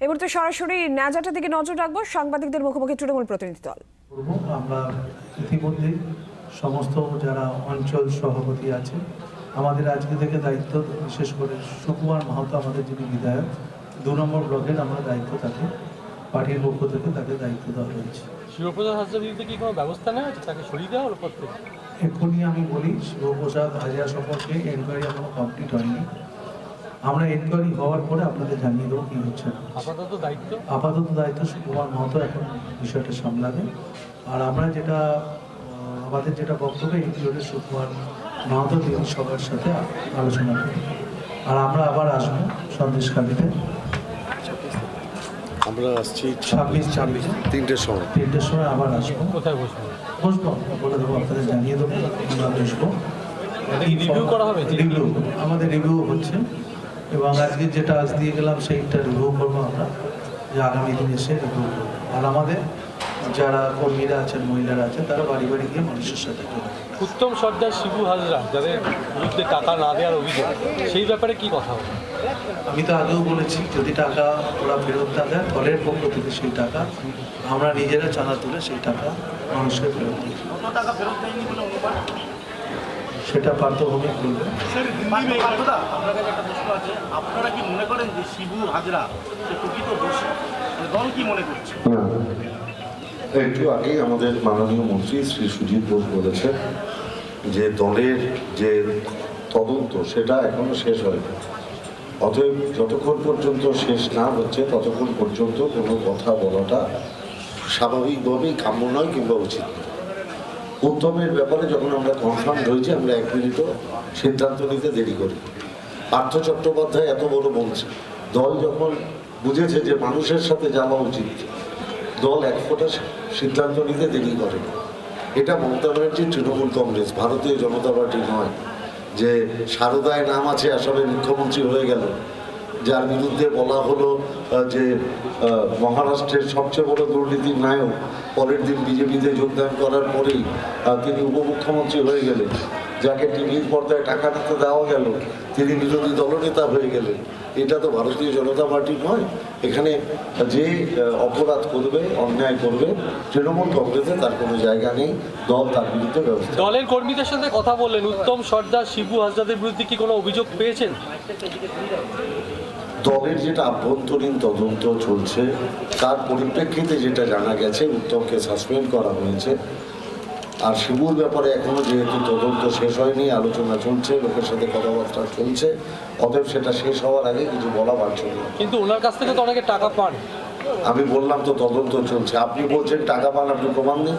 এবার তো সরাসরি ন্যাজাটা দিকে নজর রাখব। সাংবাদিকদের মুখোমুখি তৃণমূল প্রতিনিধি দল। করব। আমরা ইতিমধ্যে সমস্ত যারা অঞ্চল সভাপতি আছে আমাদের আজকে থেকে দায়িত্ব বিশেষ করে সুকুমার মাহাতো আমাদের যিনি বিধায়ক দু নম্বর ব্লকের আমরা দায়িত্ব তাকে পার্টির পক্ষ থেকে তাকে দায়িত্ব দেওয়া হয়েছে শিবপ্রসাদ হাজরার বিরুদ্ধে কি কোনো ব্যবস্থা নেওয়া তাকে সরিয়ে দেওয়া হলো পদ থেকে এক্ষুনি আমি বলি শিবপ্রসাদ হাজিরা সম্পর্কে এনকোয়ারি এখনও কমপ্লিট হয়নি। আমরা এনকোয়ারি হওয়ার পরে আপনাদের জানিয়ে দেবো কী হচ্ছে না আপাতত দায়িত্ব? আপাতত দায়িত্ব সুকুমার মাহাতো এখন বিষয়টা সামলাবে। আর আমরা যেটা আমাদের যেটা বক্তব্য এই পিরিয়ডে সুকুমার মাহাতো তিনি সবার সাথে আলোচনা করবেন আর আমরা আবার আসব সন্দেশখালীতে আমরা আসছি ছাব্বিশ ছাব্বিশ তিনটের সময়। তিনটের সময় আবার আসব। কোথায় বসবো? বসবো বলে দেবো আপনাদের জানিয়ে দেবো আমরা বসবো। রিভিউ করা হবে? রিভিউ আমাদের রিভিউ হচ্ছে। এবং আজকে যেটা আজ দিয়ে গেলাম সেইটা রিভিউ করব আমরা যে আগামী দিন এসে রিভিউ করব। আর আমাদের যারা কর্মীরা আছেন মহিলারা আছেন তারা বাড়ি বাড়ি গিয়ে মানুষের সাথে। উত্তম সর্দার শিবু হাজরা যাদের বিরুদ্ধে টাকা না দেওয়ার অভিযোগ সেই ব্যাপারে কি কথা হবে আমি তো আগেও বলেছি যদি টাকা ওরা ফেরত না দেয় দলের পক্ষ থেকে সেই টাকা আমরা নিজেরা চাঁদা তুলে সেই টাকা মানুষকে ফেরত দিই। সেটা পার্থভূমিক আছে। আপনারা কি মনে করেন যে শিবু হাজরা প্রকৃত দোষী? দল কি করছে? একটু আগেই আমাদের মাননীয় মন্ত্রী শ্রী সুজিত বোস বলেছেন যে দলের যে তদন্ত সেটা এখনও শেষ হয়নি। অতএব যতক্ষণ পর্যন্ত শেষ না হচ্ছে ততক্ষণ পর্যন্ত কোনো কথা বলাটা স্বাভাবিকভাবেই কাম্য নয় কিংবা উচিত নয়। উত্তমের ব্যাপারে যখন আমরা কনফার্ম হয়েছি, আমরা এক মিনিটও সিদ্ধান্ত নিতে দেরি করি পার্থ চট্টোপাধ্যায় এত বড় বলছে, দল যখন বুঝেছে যে মানুষের সাথে যাওয়া উচিত, দল এক ফোঁটা সিদ্ধান্ত নিতে দেরি করে। এটা মমতা ব্যানার্জির তৃণমূল কংগ্রেস, ভারতীয় জনতা পার্টি নয় যে সারদায় নাম আছে, আসামে মুখ্যমন্ত্রী হয়ে গেল। যার বিরুদ্ধে বলা হলো যে মহারাষ্ট্রের সবচেয়ে বড় দুর্নীতির নায়ক, পরের দিন বিজেপিতে যোগদান করার পরেই তিনি উপমুখ্যমন্ত্রী হয়ে গেলেন। যাকে টিভির পর্দায় টাকা দিতে দেওয়া গেল, তিনি বিরোধী দলনেতা হয়ে গেলেন। এটা তো ভারতীয় জনতা পার্টি নয়। এখানে যে অপরাধ করবে, অন্যায় করবে, তৃণমূল কংগ্রেসে তার কোনো জায়গা নেই, দল তার বিরুদ্ধে ব্যবস্থা দলের কর্মীদের সাথে কথা বললেন উত্তম সর্দার শিবু হাজরাদের বিরুদ্ধে কি কোনো অভিযোগ পেয়েছেন? দলের যেটা আভ্যন্তরীণ তদন্ত চলছে তার পরিপ্রেক্ষিতে যেটা জানা গেছে উত্তমকে সাসপেন্ড করা হয়েছে। আর শিবুর ব্যাপারে এখনও যেহেতু তদন্ত শেষ হয়নি আলোচনা চলছে লোকের সাথে কথাবার্তা চলছে অতএব সেটা শেষ হওয়ার আগে কিছু বলা পারছে না কিন্তু ওনার কাছ থেকে তো অনেকে টাকা পান। আমি বললাম তো তদন্ত চলছে। আপনি বলছেন টাকা পান আপনি প্রমাণ নেই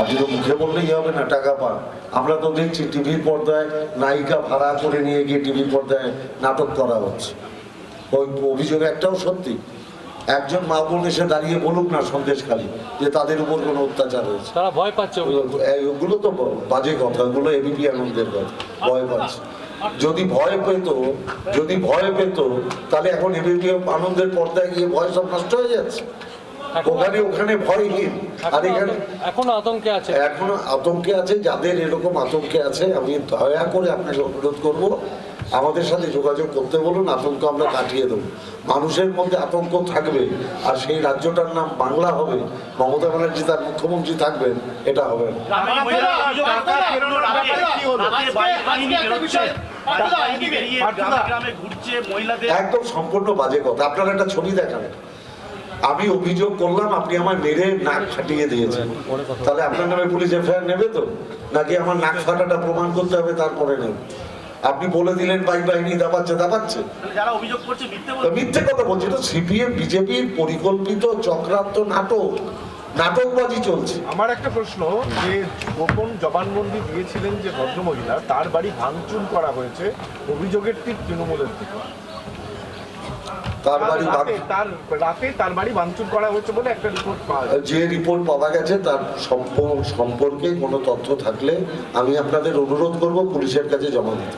আপনি তো মুখে বললেই হবে না টাকা পান। আমরা তো দেখছি টিভির পর্দায় নায়িকা ভাড়া করে নিয়ে গিয়ে টিভির পর্দায় নাটক করা হচ্ছে। ওই অভিযোগ একটাও সত্যি একজন মা বোন এসে দাঁড়িয়ে বলুক না সন্দেশখালী যে তাদের উপর কোনো অত্যাচার হয়েছে। তারা ভয় পাচ্ছে ওগুলো তো বাজে কথা ওগুলো এবিপি আনন্দের কথা ভয় পাচ্ছে। যদি ভয় পেত যদি ভয় পেত তাহলে এখন এবিপি আনন্দের পর্দায় গিয়ে ভয় সব নষ্ট হয়ে যাচ্ছে। ওখানে ওখানে ভয়হীন আর এখানে এখনও আতঙ্কে আছে। এখনও আতঙ্কে আছে যাদের এরকম আতঙ্কে আছে আমি দয়া করে আপনাকে অনুরোধ করব আমাদের সাথে যোগাযোগ করতে বলুন আতঙ্ক আমরা কাটিয়ে দেবো। মানুষের মধ্যে আতঙ্ক থাকবে আর সেই রাজ্যটার নাম বাংলা হবে মমতা ব্যানার্জি তার মুখ্যমন্ত্রী থাকবেন এটা হবে গ্রামে ঘুরছে মহিলাদের। একদম সম্পূর্ণ বাজে কথা। আপনারা একটা ছবি দেখান। আমি অভিযোগ করলাম আপনি আমার মেরে নাক ফাটিয়ে দিয়েছেন। তাহলে আপনার নামে পুলিশ এফআইআর নেবে তো? নাকি আমার নাক ফাটাটা প্রমাণ করতে হবে তারপরে নেবে? আপনি বলে দিলেন বাইক বাহিনী দাবাচ্ছে দাবাচ্ছে যারা অভিযোগ করছে মিথ্যে বলছে মিথ্যে কথা বলছি। তো সিপিএম বিজেপির পরিকল্পিত চক্রান্ত নাটক নাটকবাজি চলছে। আমার একটা প্রশ্ন যে গোপন জবানবন্দি দিয়েছিলেন যে ভদ্রমহিলা তার বাড়ি ভাঙচুর করা হয়েছে অভিযোগের ঠিক তৃণমূলের দিকে। তার বাড়ি তার রাতে তার বাড়ি ভাঙচুর করা হয়েছে বলে একটা রিপোর্ট পাওয়া যে রিপোর্ট পাওয়া গেছে তার সম্প- সম্পর্কে কোনো তথ্য থাকলে আমি আপনাদের অনুরোধ করব পুলিশের কাছে জমা দিতে।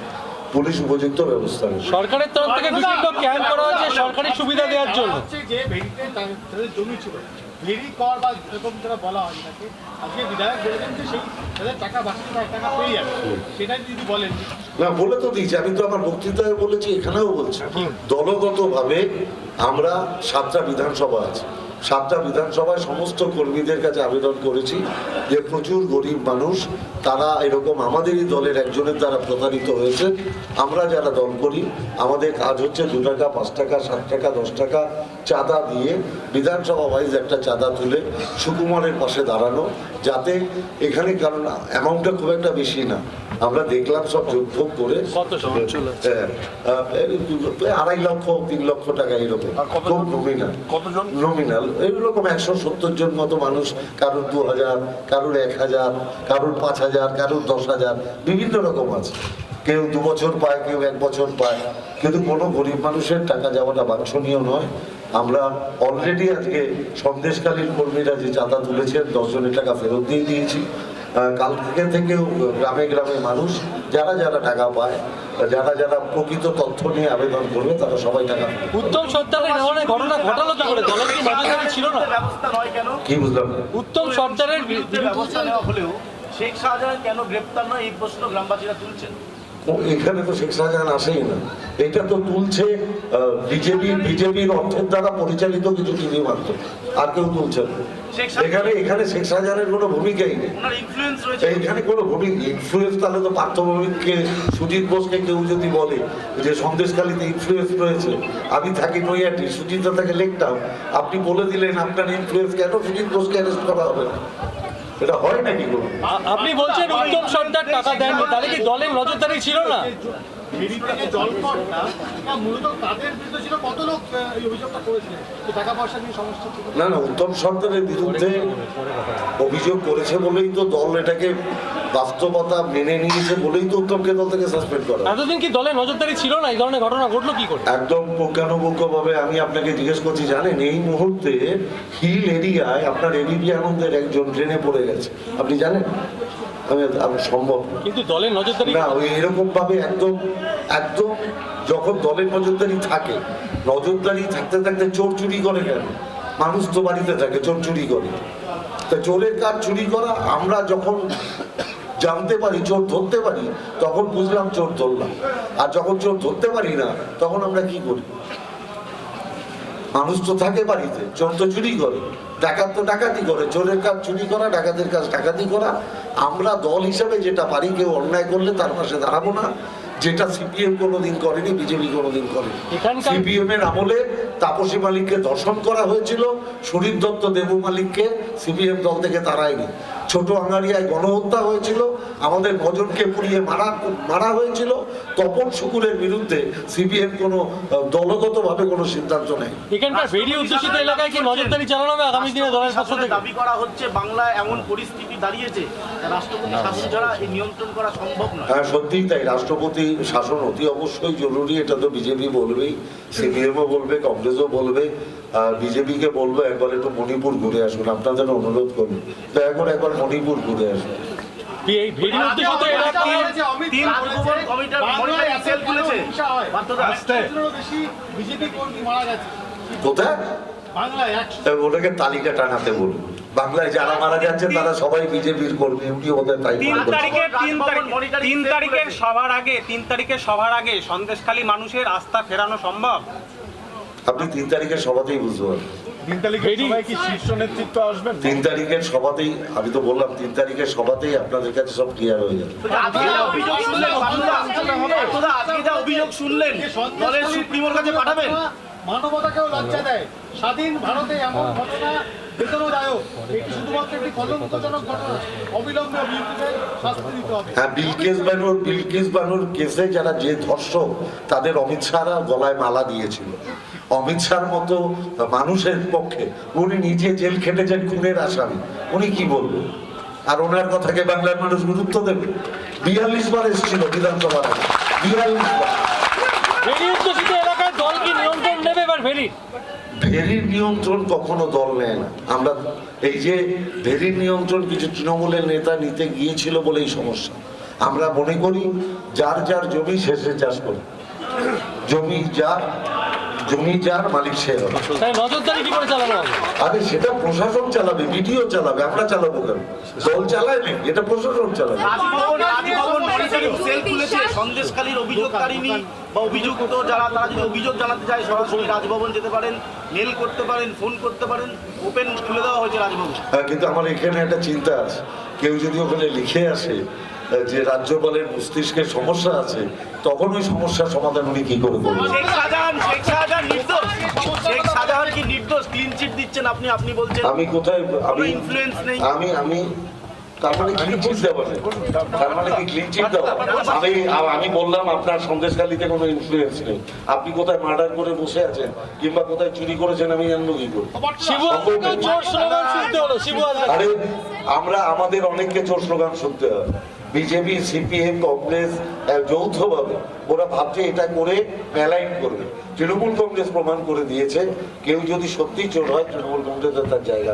পুলিশ উপযুক্ত ব্যবস্থা নেবে। সরকারের তরফ থেকে বিভিন্ন ক্যাম্প করা হয়েছে সরকারি সুবিধা দেওয়ার জন্য। হচ্ছে যে জমি ছিল ভেড়ি কর বা এরকম যারা বলা হয় তাকে আজকে বিধায়ক বলেছেন যে সেই তাদের টাকা বাকি তার টাকা পেয়ে যাবে। সেটাই যদি বলেন। না বলে তো দিয়েছি। আমি তো আমার বক্তৃতায় বলেছি এখানেও বলছি। দলগতভাবে আমরা সাতটা বিধানসভা আছে। সাতটা বিধানসভায় সমস্ত কর্মীদের কাছে আবেদন করেছি যে প্রচুর গরিব মানুষ, তারা এরকম আমাদেরই দলের একজনের দ্বারা প্রতারিত হয়েছে। আমরা যারা দল করি, আমাদের কাজ হচ্ছে দু টাকা, পাঁচ টাকা, সাত টাকা, দশ টাকা চাঁদা দিয়ে বিধানসভা ওয়াইজ একটা চাঁদা তুলে সুকুমারের পাশে দাঁড়ানো যাতে এখানে কারণ অ্যামাউন্টটা খুব একটা বেশি না। আমরা দেখলাম সব যোগভোগ করে হ্যাঁ, এই আড়াই লক্ষ তিন লক্ষ টাকা এরকম। খুব নমিনাল নমিনাল এইরকম একশো সত্তর জন মতো মানুষ কারোর দু হাজার কারোর এক হাজার কারোর পাঁচ হাজার কারোর দশ হাজার বিভিন্ন রকম আছে। কেউ দু বছর পায় কেউ এক বছর পায়। কিন্তু কোনো গরিব মানুষের টাকা যাওয়াটা বাঞ্ছনীয় নয়। আমরা অলরেডি আজকে সন্দেশকালীন কর্মীরা যে চাঁদা তুলেছেন দশ জনের টাকা ফেরত দিয়ে দিয়েছি। কাল থেকে থেকেও গ্রামে গ্রামে মানুষ যারা যারা টাকা পায় যারা যারা প্রকৃত তথ্য নিয়ে আবেদন করবে তারা সবাই টাকা উত্তম সর্দারের এই ঘটনা ঘটালো কি করে দলের কি নজরদারি ছিল না? ব্যবস্থা নয় কেন কি বুঝলাম? উত্তম সর্দারের বিরুদ্ধে ব্যবস্থা নেওয়া হলেও শেখ শাহজাহান কেন গ্রেপ্তার নয় এই প্রশ্ন গ্রামবাসীরা তুলছেন। এখানে তো শেখ শাহজাহান আসেই না। এটা তো তুলছে বিজেপি বিজেপির অর্থের দ্বারা পরিচালিত কিছু টিভি মাধ্যম। আর কেউ তুলছে না। এখানে এখানে শেখ শাহজাহানের কোনো ভূমিকাই নেই। এইখানে কোনো ভূমিকা ইনফ্লুয়েন্স তাহলে তো পার্থভূমিককে সুজিত বোসকে কেউ যদি বলে যে সন্দেশখালিতে ইনফ্লুয়েন্স রয়েছে আমি থাকি নৈয়াটি সুজিতদা তাকে লিখতাম আপনি বলে দিলেন আপনার ইনফ্লুয়েন্স কেন? সুজিত বোসকে অ্যারেস্ট করা হবে না। এটা হয় নাকি কোনো? আপনি বলছেন উত্তম সর্দার টাকা দেননি তাহলে কি দলের নজরদারি ছিল না? না না উত্তম সরকারের বিরুদ্ধে অভিযোগ করেছে বলেই তো দল এটাকে বাস্তবতা মেনে নিয়েছে বলেই তো উত্তমকে দল থেকে সাসপেন্ড করা। এতদিন কি দলের নজরদারি ছিল না? এই ধরনের ঘটনা ঘটলো কি করে? একদম পুঙ্খানুপুঙ্খভাবে আমি আপনাকে জিজ্ঞেস করছি জানেন এই মুহূর্তে হিল এরিয়ায় আপনার এবিপি আনন্দের একজন ট্রেনে পড়ে গেছে। আপনি জানেন? আমি সম্ভব। কিন্তু দলের নজরদারি না ওই এরকম ভাবে একদম একদম যখন দলের নজরদারি থাকে নজরদারি থাকতে থাকতে চোর চুরি করে কেন? মানুষ তো বাড়িতে থাকে চোর চুরি করে। তা চোরের কাজ চুরি করা আমরা যখন জানতে পারি চোর ধরতে পারি তখন বুঝলাম চোর ধরলাম। আর যখন চোর ধরতে পারি না তখন আমরা কি করি? মানুষ তো থাকে বাড়িতে চোর তো চুরি করে ডাকাত তো ডাকাতি করে চোরের কাজ চুরি করা ডাকাতের কাজ ডাকাতি করা। আমরা দল হিসেবে যেটা পারি কেউ অন্যায় করলে তার পাশে দাঁড়াবো না। যেটা সিপিএম কোনোদিন করেনি বিজেপি কোনোদিন করেনি। সিপিএম এর আমলে তাপসী মালিককে ধর্ষণ করা হয়েছিল সুনীল দত্ত দেবু মালিককে সিপিএম দল থেকে তাড়ায়নি। ছোট আঙ্গারিয়ায় গণহত্যা হয়েছিল আমাদের ভজনকে পুড়িয়ে মারা মারা হয়েছিল। তপন শুকুরের বিরুদ্ধে সিপিএম কোনো দলগতভাবে কোনো সিদ্ধান্ত নেয় এখানকার অধ্যুষিত এলাকায় কি নজরদারি চালানো হবে? আগামী দিনে দলের পক্ষ থেকে? দাবি করা হচ্ছে বাংলায় এমন পরিস্থিতি দাঁড়িয়েছে রাষ্ট্রপতি শাসন ছাড়া এই নিয়ন্ত্রণ করা সম্ভব নয়। হ্যাঁ সত্যিই তাই। রাষ্ট্রপতি শাসন অতি অবশ্যই জরুরি এটা তো বিজেপি বলবেই। সিপিএমও বলবে কংগ্রেসও বলবে। আর বিজেপিকে বলব একবার একটু মণিপুর ঘুরে আসুন আপনাদের অনুরোধ করুন দয়া করে একবার মণিপুর ঘুরে আসুন। কোথায়? ওটাকে তালিকা টানাতে বলুন। বাংলায় যারা মারা যাচ্ছে তারা সবাই বিজেপির কর্মী উনি ওদের তাই তিন তারিখ তিন তারিখের। সবার আগে তিন তারিখের সবার আগে সন্দেশখালী মানুষের আস্থা ফেরানো সম্ভব? আপনি তিন তারিখের সভাতেই বুঝতে পারবেন। তিন তারিখে সবাই কি শীর্ষ নেতৃত্ব আসবেন? তিন তারিখের সভাতেই আমি তো বললাম তিন তারিখের সভাতেই আপনাদের কাছে সব ক্লিয়ার হয়ে যাবে। অভিযোগ শুনলেন সুপ্রিমোর কাছে পাঠাবেন। মানবতাকেও লজ্জা দেয়। স্বাধীন ভারতে এমন ঘটনা বেদনাদায়ক এটি শুধুমাত্র একটি কলঙ্কজনক ঘটনা। অবিলম্বে অভিযুক্তদের শাস্তি দিতে হবে। হ্যাঁ বিলকেস বানুর বিলকেস বানুর কেসে যারা যে ধর্ষক তাদের অমিত শাহরা গলায় মালা দিয়েছিল। অমিত শাহর মতো মানুষের পক্ষে উনি নিজে জেল খেটেছেন খুনের আসামি। উনি কি বলবেন? আর ওনার কথাকে বাংলার মানুষ গুরুত্ব দেবে? বিয়াল্লিশ বার এসেছিল বিধানসভায় বিয়াল্লিশ বার। ভেরির নিয়ন্ত্রণ কখনো দল নেয় না। আমরা এই যে ভেরির নিয়ন্ত্রণ কিছু তৃণমূলের নেতা নিতে গিয়েছিল বলেই সমস্যা। আমরা মনে করি যার যার জমি শেষে চাষ করি। জমি যার জমি যার মালিক সে হবে। নজরদারি কি করে চালানো আরে সেটা প্রশাসন চালাবে বিডিও চালাবে আমরা চালাবো কেন? দল চালায় না এটা প্রশাসন চালাবে। রাজভবন রাজভবন মনিটরিং সেল খুলেছে সন্দেশখালীর অভিযোগকারিনী বা অভিযুক্ত যারা তারা যদি অভিযোগ জানাতে চায় সরাসরি রাজভবন যেতে পারেন মেল করতে পারেন ফোন করতে পারেন ওপেন খুলে দেওয়া হয়েছে রাজভবন। হ্যাঁ, কিন্তু আমার এখানে একটা চিন্তা আছে। কেউ যদি ওখানে লিখে আসে যে রাজ্যপালের মস্তিষ্কের সমস্যা আছে তখন ওই সমস্যার সমাধান উনি কি করে করবেন? শেখ শাহজাহান শেখ শাহজাহান নির্দোষ শেখ শাহজাহান কি নির্দোষ? ক্লিন চিট দিচ্ছেন আপনি আপনি বলছেন। আমি কোথায় আমি influence নেই। আমি আমি তার মানে ক্লিন চিট দেওয়া তার মানে কি ক্লিন চিট দেওয়া আমি আমি বললাম আপনার সন্দেশখালিতে কোনো ইনফ্লুয়েন্স নেই। আপনি কোথায় মার্ডার করে বসে আছেন? কিংবা কোথায় চুরি করেছেন? আমি জানব কি করে? শিবু হাজরাকেও চোর স্লোগান শুনতে হলো শিবু হাজরা আরে আমরা আমাদের অনেককে চোর স্লোগান শুনতে হয়। বিজেপি সিপিএম কংগ্রেস যৌথভাবে ওরা ভাবছে এটা করে অ্যালাইন করবে। তৃণমূল কংগ্রেস প্রমাণ করে দিয়েছে কেউ যদি সত্যি চোর হয় তৃণমূল কংগ্রেসের তার জায়গা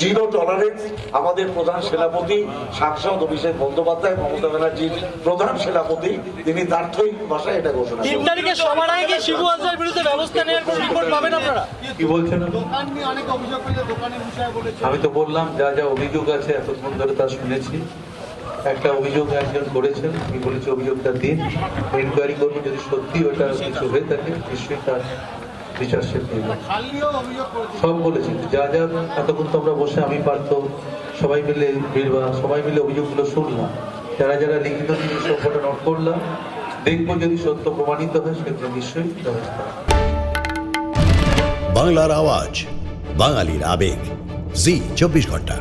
জিরো টলারেন্স আমাদের প্রধান সেনাপতি সাংসদ অভিষেক বন্দ্যোপাধ্যায় মমতা ব্যানার্জির প্রধান সেনাপতি তিনি তার্থিক ভাষায় এটা ঘোষণা তিন তারিখে সবার আগে শিবু হাজরার বিরুদ্ধে ব্যবস্থা নেওয়ার কোনো রিপোর্ট পাবেন আপনারা? কি বলছেন? দোকান নিয়ে অনেক অভিযোগ করেছে দোকানের বিষয়ে বলেছে। আমি তো বললাম যা যা অভিযোগ আছে এতক্ষণ ধরে তা শুনেছি। একটা অভিযোগ একজন করেছেন আমি বলেছি অভিযোগটা দিন। ইনকোয়ারি করব যদি সত্যি ওটা কিছু হয়ে থাকে, নিশ্চয়ই তার বিচার সব বলেছি। যা যা, এতক্ষণ তো আমরা বসে আমি পারতো, সবাই মিলে বীরবা সবাই মিলে অভিযোগগুলো শুনলাম। যারা যারা লিখিত জিনিস নোট করলাম, দেখব যদি সত্য প্রমাণিত হয় সেগুলো নিশ্চয়ই ব্যবস্থা বাংলার আওয়াজ, বাঙালির আবেগ। জি, চব্বিশ ঘণ্টা।